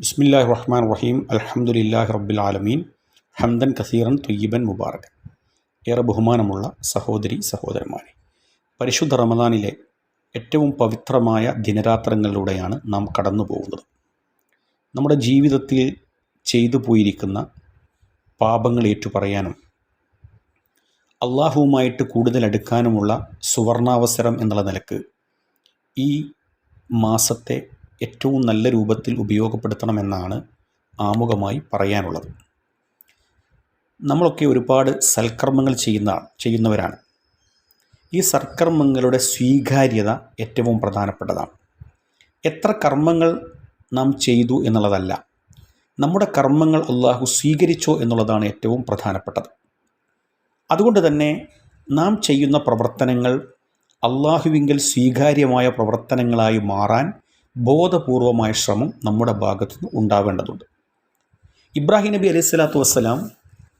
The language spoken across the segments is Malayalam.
ബിസ്മില്ലാഹി റഹ്മാൻ റഹീം അലഹമുല്ലാഹി റബ്ബിൽ ആലമീൻ ഹംദൻ കസീറൻ ത്വയ്യിബൻ മുബാറക്. ഏറെ ബഹുമാനമുള്ള സഹോദരി സഹോദരന്മാരെ പരിശുദ്ധ റമദാനിലെ ഏറ്റവും പവിത്രമായ ദിനരാത്രങ്ങളിലൂടെയാണ് നാം കടന്നു പോകുന്നത് നമ്മുടെ ജീവിതത്തിൽ ചെയ്തു പോയിരിക്കുന്ന പാപങ്ങൾ ഏറ്റുപറയാനും അള്ളാഹുവുമായിട്ട് കൂടുതൽ അടുക്കാനുമുള്ള സുവർണാവസരം എന്നുള്ള നിലയ്ക്ക് ഈ മാസത്തെ ഏറ്റവും നല്ല രൂപത്തിൽ ഉപയോഗപ്പെടുത്തണമെന്നാണ് ആമുഖമായി പറയാനുള്ളത്. നമ്മളൊക്കെ ഒരുപാട് സൽക്കർമ്മങ്ങൾ ചെയ്യുന്ന ചെയ്യുന്നവരാണ്. ഈ സൽക്കർമ്മങ്ങളുടെ സ്വീകാര്യത ഏറ്റവും പ്രധാനപ്പെട്ടതാണ്. എത്ര കർമ്മങ്ങൾ നാം ചെയ്തു എന്നുള്ളതല്ല നമ്മുടെ കർമ്മങ്ങൾ അള്ളാഹു സ്വീകരിച്ചോ എന്നുള്ളതാണ് ഏറ്റവും പ്രധാനപ്പെട്ടത്. അതുകൊണ്ട് തന്നെ നാം ചെയ്യുന്ന പ്രവർത്തനങ്ങൾ അള്ളാഹുവിങ്കിൽ സ്വീകാര്യമായ പ്രവർത്തനങ്ങളായി മാറാൻ ബോധപൂർവമായ ശ്രമം നമ്മുടെ ഭാഗത്തു നിന്ന് ഉണ്ടാവേണ്ടതുണ്ട്. ഇബ്രാഹിം നബി അലൈഹി സ്വലാത്തു വസ്സലാം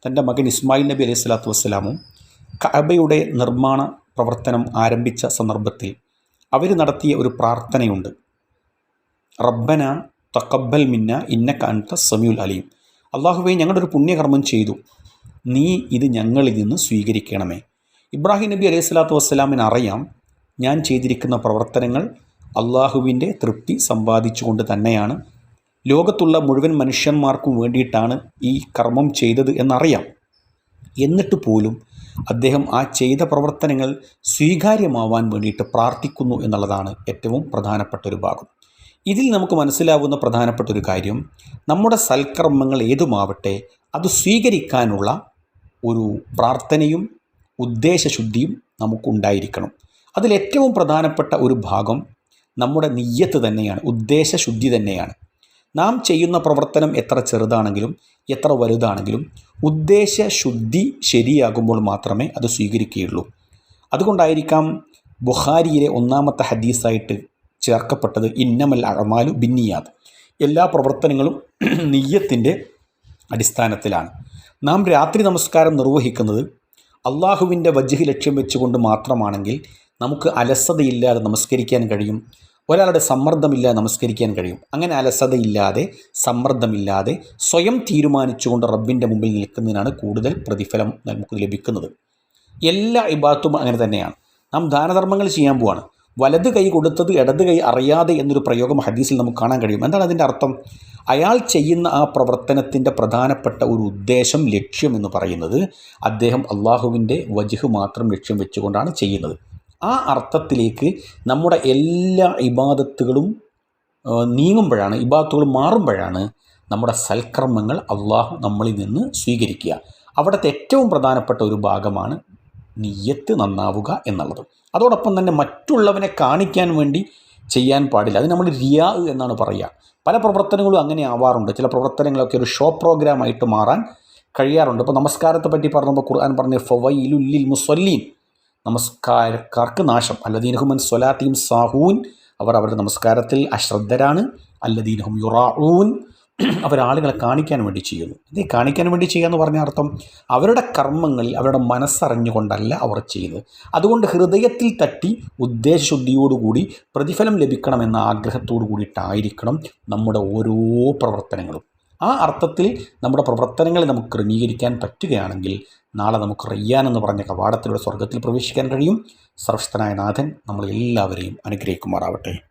തന്റെ മകൻ ഇസ്മായിൽ നബി അലൈഹി സ്വലാത്തു വസ്സലാമും കഅബയുടെ നിർമ്മാണ പ്രവർത്തനം ആരംഭിച്ച സന്ദർഭത്തിൽ അവർ നടത്തിയ ഒരു പ്രാർത്ഥനയുണ്ട്. റബ്ബന തക്കബൽ മിന്ന ഇന്ന അൻത സമീഉൽ അലീം. അള്ളാഹുവെ ഞങ്ങളുടെ ഒരു പുണ്യകർമ്മം ചെയ്തു. നീ ഇത് ഞങ്ങളിൽ നിന്ന് സ്വീകരിക്കണമേ. ഇബ്രാഹിം നബി അലൈഹി സ്വലാത്തു വസ്സലാമിന് അറിയാം ഞാൻ ചെയ്തിരിക്കുന്ന പ്രവർത്തനങ്ങൾ അള്ളാഹുവിന്റെ തൃപ്തി സമ്പാദിച്ചുകൊണ്ട് തന്നെയാണ്. ലോകത്തുള്ള മുഴുവൻ മനുഷ്യന്മാർക്കും വേണ്ടിയിട്ടാണ് ഈ കർമ്മം ചെയ്തത് എന്നറിയാം. എന്നിട്ട് പോലും അദ്ദേഹം ആ ചെയ്ത പ്രവർത്തനങ്ങൾ സ്വീകാര്യമാവാൻ വേണ്ടിയിട്ട് പ്രാർത്ഥിക്കുന്നു എന്നുള്ളതാണ് ഏറ്റവും പ്രധാനപ്പെട്ട ഒരു ഭാഗം. ഇതിൽ നമുക്ക് മനസ്സിലാവുന്ന പ്രധാനപ്പെട്ട ഒരു കാര്യം നമ്മുടെ സൽക്കർമ്മങ്ങൾ ഏതുമാവട്ടെ അത് സ്വീകരിക്കാനുള്ള ഒരു പ്രാർത്ഥനയും ഉദ്ദേശശുദ്ധിയും നമുക്കുണ്ടായിരിക്കണം. അതിലേറ്റവും പ്രധാനപ്പെട്ട ഒരു ഭാഗം നമ്മുടെ നെയ്യത്ത് തന്നെയാണ് ഉദ്ദേശശുദ്ധി തന്നെയാണ്. നാം ചെയ്യുന്ന പ്രവർത്തനം എത്ര ചെറുതാണെങ്കിലും എത്ര വലുതാണെങ്കിലും ഉദ്ദേശശുദ്ധി ശരിയാകുമ്പോൾ മാത്രമേ അത് സ്വീകരിക്കുകയുള്ളൂ. അതുകൊണ്ടായിരിക്കാം ബുഹാരിയിലെ ഒന്നാമത്തെ ഹദീസായിട്ട് ചേർക്കപ്പെട്ടത് ഇന്നമൽ അഴമാലു ബിന്നിയാദ്. എല്ലാ പ്രവർത്തനങ്ങളും നെയ്യത്തിന്റെ അടിസ്ഥാനത്തിലാണ്. നാം രാത്രി നമസ്കാരം നിർവഹിക്കുന്നത് അള്ളാഹുവിന്റെ വജ്ഹ് ലക്ഷ്യം വെച്ചുകൊണ്ട് മാത്രമാണെങ്കിൽ നമുക്ക് അലസതയില്ലാതെ നമസ്കരിക്കാൻ കഴിയും. ഒരാളുടെ സമ്മർദ്ദമില്ലാതെ നമസ്കരിക്കാൻ കഴിയും. അങ്ങനെ അലസതയില്ലാതെ സമ്മർദ്ദമില്ലാതെ സ്വയം തീരുമാനിച്ചുകൊണ്ട് റബ്ബിന്റെ മുമ്പിൽ നിൽക്കുന്നതിനാണ് കൂടുതൽ പ്രതിഫലം നമുക്ക് ലഭിക്കുന്നത്. എല്ലാ ഇബാത്തും അങ്ങനെ തന്നെയാണ്. നാം ദാനധർമ്മങ്ങൾ ചെയ്യാൻ പോവാണ്. വലത് കൈ കൊടുത്തത് ഇടത് കൈ അറിയാതെ എന്നൊരു പ്രയോഗം ഹദീസിൽ നമുക്ക് കാണാൻ കഴിയും. എന്താണ് അതിന്റെ അർത്ഥം? അയാൾ ചെയ്യുന്ന ആ പ്രവർത്തനത്തിന്റെ പ്രധാനപ്പെട്ട ഒരു ഉദ്ദേശം ലക്ഷ്യം എന്ന് പറയുന്നത് അദ്ദേഹം അള്ളാഹുവിന്റെ വജുഹ് മാത്രം ലക്ഷ്യം വെച്ചുകൊണ്ടാണ് ചെയ്യുന്നത്. ആ അർത്ഥത്തിലേക്ക് നമ്മുടെ എല്ലാ ഇബാദത്തുകളും നീങ്ങുമ്പോഴാണ് ഇബാദത്തുകൾ മാറുമ്പോഴാണ് നമ്മുടെ സൽക്കർമ്മങ്ങൾ അള്ളാഹു നമ്മളിൽ നിന്ന് സ്വീകരിക്കുക. അവിടുത്തെ ഏറ്റവും പ്രധാനപ്പെട്ട ഒരു ഭാഗമാണ് നീയത്ത് നന്നാവുക എന്നുള്ളത്. അതോടൊപ്പം തന്നെ മറ്റുള്ളവനെ കാണിക്കാൻ വേണ്ടി ചെയ്യാൻ പാടില്ല. അത് നമ്മൾ റിയാ എന്നാണ് പറയുക. പല പ്രവർത്തനങ്ങളും അങ്ങനെ ആവാറുണ്ട്. ചില പ്രവർത്തനങ്ങളൊക്കെ ഒരു ഷോ പ്രോഗ്രാമായിട്ട് മാറാൻ കഴിയാറുണ്ട്. ഇപ്പോൾ നമസ്കാരത്തെ പറ്റി പറഞ്ഞപ്പോൾ ഖുർആൻ പറഞ്ഞ ഫവൈലുല്ലിൽ മുസ്വല്ലീൻ. നമസ്കാരക്കാർക്ക് നാശം. അല്ലദീനഹുമൻ സൊലാത്തീം സാഹൂൻ. അവർ അവരുടെ നമസ്കാരത്തിൽ അശ്രദ്ധരാണ്. അല്ലദീനഹും യുറാഊൻ. അവരാളുകളെ കാണിക്കാൻ വേണ്ടി ചെയ്യുന്നു. ഇത് കാണിക്കാൻ വേണ്ടി ചെയ്യുക എന്ന് പറഞ്ഞ അർത്ഥം അവരുടെ കർമ്മങ്ങളിൽ അവരുടെ മനസ്സറിഞ്ഞുകൊണ്ടല്ല അവർ ചെയ്യുന്നത്. അതുകൊണ്ട് ഹൃദയത്തിൽ തട്ടി ഉദ്ദേശശുദ്ധിയോടുകൂടി പ്രതിഫലം ലഭിക്കണമെന്ന ആഗ്രഹത്തോടു കൂടിയിട്ടായിരിക്കണം നമ്മുടെ ഓരോ പ്രവർത്തനങ്ങളും. ആ അർത്ഥത്തിൽ നമ്മുടെ പ്രവർത്തനങ്ങളെ നമുക്ക് ക്രമീകരിക്കാൻ പറ്റുകയാണെങ്കിൽ നാളെ നമുക്ക് റയ്യാൻ എന്ന് പറഞ്ഞ കവാടത്തിലൂടെ സ്വർഗത്തിൽ പ്രവേശിക്കാൻ കഴിയും. സർവശക്തനായ നാഥൻ നമ്മളെല്ലാവരെയും അനുഗ്രഹിക്കുമാറാവട്ടെ.